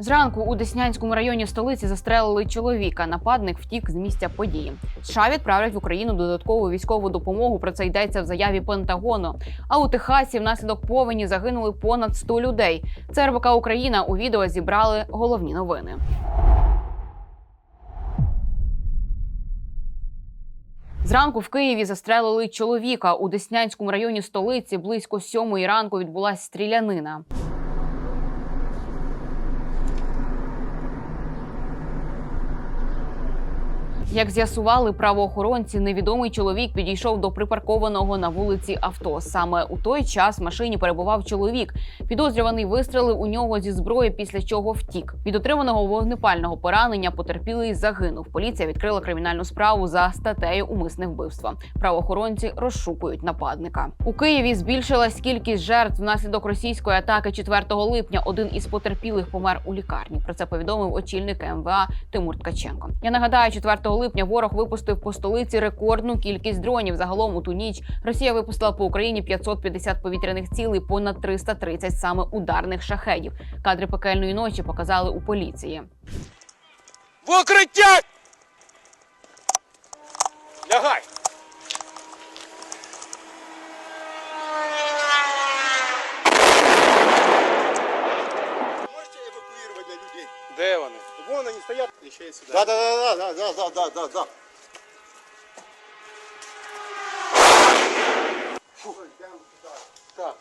Зранку у Деснянському районі столиці застрелили чоловіка. Нападник втік з місця події. США відправлять в Україну додаткову військову допомогу. Про це йдеться в заяві Пентагону. А у Техасі внаслідок повені загинули понад 100 людей. Це РБК Україна у відео зібрали головні новини. Зранку в Києві застрелили чоловіка у Деснянському районі столиці. Близько сьомої ранку відбулася стрілянина. Як з'ясували правоохоронці, невідомий чоловік підійшов до припаркованого на вулиці авто. Саме у той час в машині перебував чоловік. Підозрюваний вистрелив у нього зі зброї, після чого втік. Від отриманого вогнепального поранення потерпілий загинув. Поліція відкрила кримінальну справу за статтею умисне вбивство. Правоохоронці розшукують нападника. У Києві збільшилась кількість жертв внаслідок російської атаки 4 липня. Один із потерпілих помер у лікарні. Про це повідомив очільник МВА Тимур Ткаченко. Я нагадаю, 4 липня ворог випустив по столиці рекордну кількість дронів. Загалом у ту ніч Росія випустила по Україні 550 повітряних цілей, понад 330 саме ударних шахедів. Кадри пекельної ночі показали у поліції. В укриття! Лягай! Де вони? Вон они стоят. Еще и сюда. Да, да, да, да, да, да, да, да, да. Так.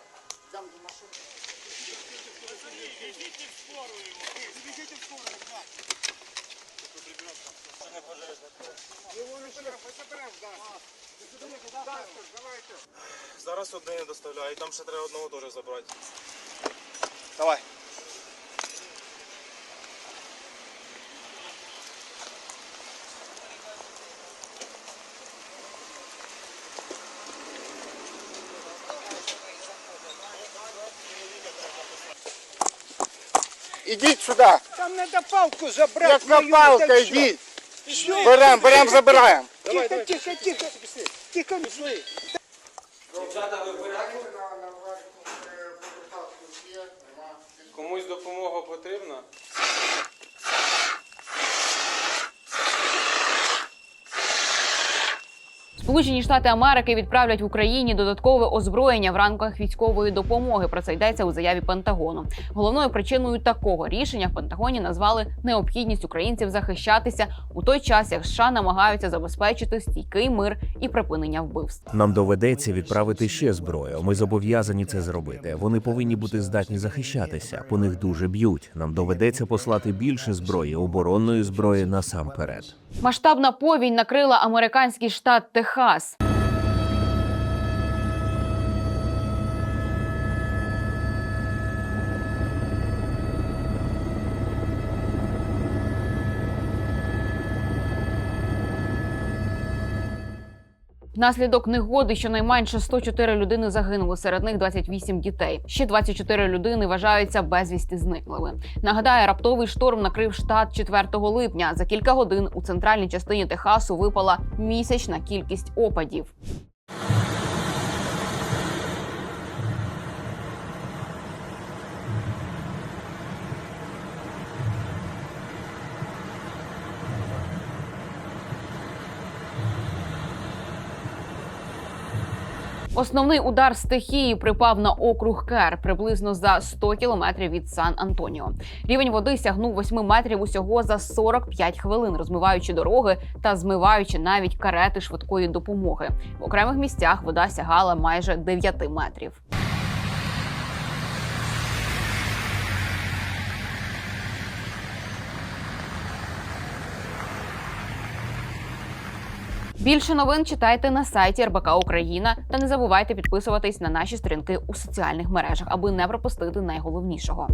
Зараз одне не доставляю, там ще треба одного теж забрати. Давай. Ідіть сюди. Там треба палку забрати. Яка мою, палка, так що? йдіть. Пішли. Берем, забираємо. Тихо, тихо, тихо. Тихо, пішли. Дівчата, ви в порядку? Комусь допомога потрібна? Сполучені Штати Америки відправлять в Україні додаткове озброєння в рамках військової допомоги. Про це йдеться у заяві Пентагону. Головною причиною такого рішення в Пентагоні назвали необхідність українців захищатися у той час, як США намагаються забезпечити стійкий мир і припинення вбивств. Нам доведеться відправити ще зброю. Ми зобов'язані це зробити. Вони повинні бути здатні захищатися. По них дуже б'ють. Нам доведеться послати більше зброї, оборонної зброї насамперед. Масштабна повінь накрила американський штат Техас. Хас. Внаслідок негоди щонайменше 104 людини загинули, серед них 28 дітей. Ще 24 людини вважаються безвісти зниклими. Нагадаю, раптовий шторм накрив штат 4 липня. За кілька годин у центральній частині Техасу випала місячна кількість опадів. Основний удар стихії припав на округ Кер приблизно за 100 кілометрів від Сан Антоніо. Рівень води сягнув 8 метрів усього за 45 хвилин, розмиваючи дороги та змиваючи навіть карети швидкої допомоги. В окремих місцях вода сягала майже 9 метрів. Більше новин читайте на сайті РБК Україна та не забувайте підписуватись на наші сторінки у соціальних мережах, аби не пропустити найголовнішого.